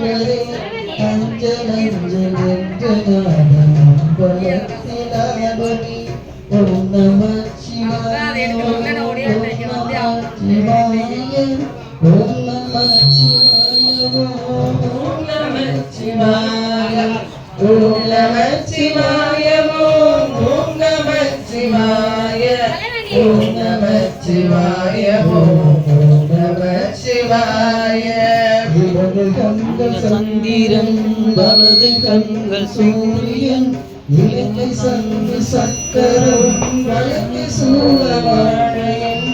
போனவர்களே அஞ்சலஞ்சலஞ்சலாபலத்திலாபடி ஓம் நம கண்கள் சந்திரன் வலது கண்கள் சூரியன் இலங்கை சங்கு சக்கரம் வழக்கு சூழவாழையன்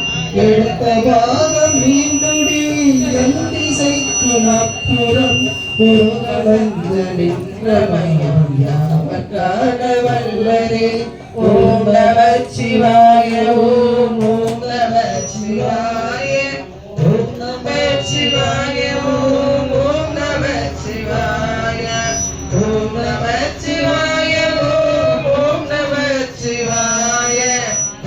எடுத்த பாகம் மீண்டுடி திசைக்கும் அப்புறம் உருகலந்து நின்றமயம் யாவற்றான வல்லரே ஓம் நம சிவாய ஓம் ஓம் நம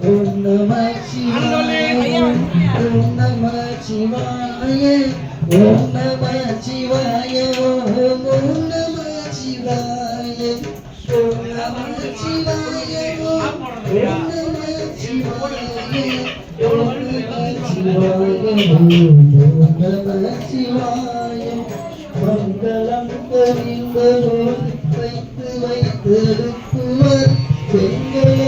ஓம் நம சிவாய ஓம் நம சிவாய ஓம் நம சிவாய ஓம் ஓம் நம சிவாய ஓம் நம சிவாய ஓம் நம சிவாய ஓம் நம சிவாய ஓம் நம சிவாய மங்களம் வைத்து வைத்திருக்குவர் செங்கலம்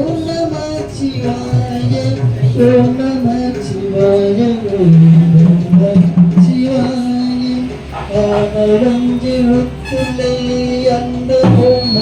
சிவாய ஓம் நம சிவாய ஓம் நம சிவாய ஓம் நம அந்த ஓம்